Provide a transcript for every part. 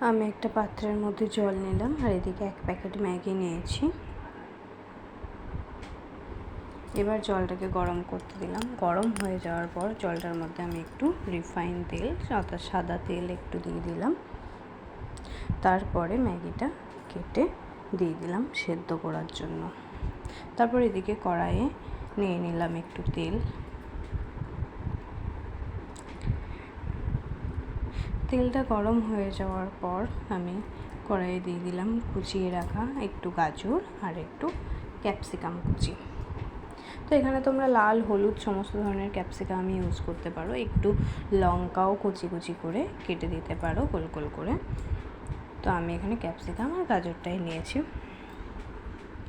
আমি একটা পাত্রের মধ্যে জল নিলাম আর এদিকে এক প্যাকেট ম্যাগি নিয়েছি। এবার জলটাকে গরম করতে দিলাম। গরম হয়ে যাওয়ার পর জলটার মধ্যে আমি একটু রিফাইন তেল অর্থাৎ সাদা তেল একটু দিয়ে দিলাম। তারপরে ম্যাগিটা কেটে দিয়ে দিলাম সেদ্ধ করার জন্য। তারপর এদিকে কড়াইয়ে নিয়ে নিলাম একটু তেল। তেলটা গরম হয়ে যাওয়ার পর আমি কড়াইয়ে দিয়ে দিলাম কুচিয়ে রাখা একটু গাজর আর একটু ক্যাপসিকাম কুচি। তো এখানে তোমরা লাল, হলুদ সমস্ত ধরনের ক্যাপসিকাম ইউজ করতে পারো। একটু লঙ্কাও কুচি কুচি করে কেটে দিতে পারো গোল গোল করে। তো আমি এখানে ক্যাপসিকাম আর গাজরটাই নিয়েছি।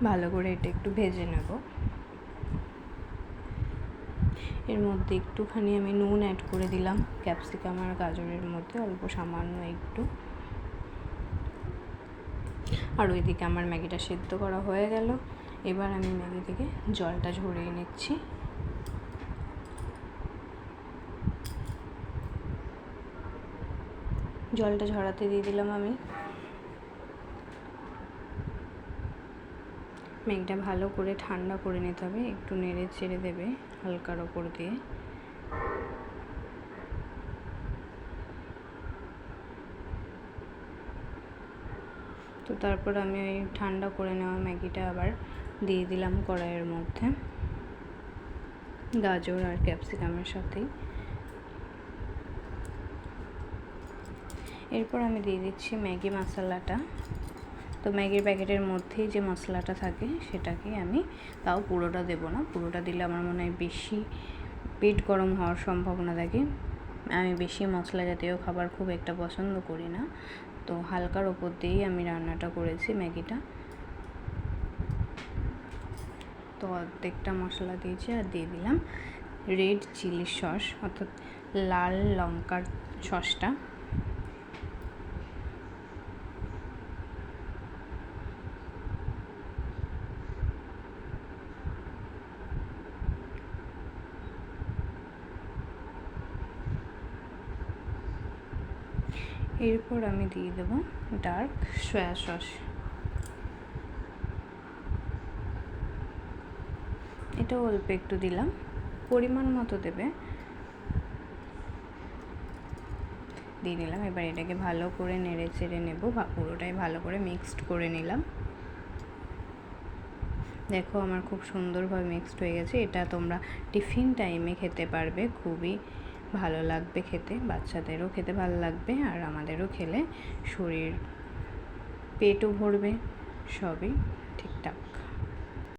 ভালো করে এটা একটু ভেজে নেব। এর মধ্যে একটুখানি আমি নুন অ্যাড করে দিলাম ক্যাপসিকাম আর গাজরের মধ্যে, অল্প সামান্য একটু। আর ওইদিকে আমার ম্যাগিটা সেদ্ধ করা হয়ে গেল। এবার আমি ম্যাগি থেকে জলটা ঝরিয়ে নিচ্ছি। জলটা ঝরাতে দিয়ে দিলাম আমি। ম্যাগিটা ভালো করে ঠান্ডা করে নিতে হবে, একটু নেড়ে ছেড়ে দেবে হালকার ওপর দিয়ে। তো তারপর আমি ওই ঠান্ডা করে নেওয়া ম্যাগিটা আবার দিয়ে দিলাম কড়াইয়ের মধ্যে। গাজর আর ক্যাপসিকামের সাথেই। এরপর আমি দিয়ে দিচ্ছি ম্যাগি মশলাটা। তো ম্যাগির প্যাকেটের মধ্যেই যে মশলাটা থাকে সেটাকে আমি তাও পুরোটা দেব না। পুরোটা দিলে আমার মনে হয় বেশি পেট গরম হওয়ার সম্ভাবনা থাকে। আমি বেশি মশলা জাতীয় খাবার খুব একটা পছন্দ করি না। তো হালকার ওপর দিয়েই আমি রান্নাটা করেছি ম্যাগিটা। তো অর্ধেকটা মশলা দিয়েছি আর দিয়ে দিলাম রেড চিলি সস, অর্থাৎ লাল লঙ্কার সসটা। এরপর আমি দিয়ে দেবো ডার্ক সয়া সস। এটা অল্প একটু দিলাম, পরিমাণ মতো দেবে। দিয়ে নিলাম এবার এটাকে ভালো করে নেড়ে চেড়ে নেব পুরোটাই ভালো করে মিক্সড করে নিলাম। দেখো আমার খুব সুন্দরভাবে মিক্সড হয়ে গেছে, এটা তোমরা টিফিন টাইমে খেতে পারবে, খুবই ভালো লাগবে খেতে, বাচ্চাদেরও খেতে ভালো লাগবে আর আমাদেরও খেলে শরীর পেটও ভরবে, সবই ঠিকঠাক।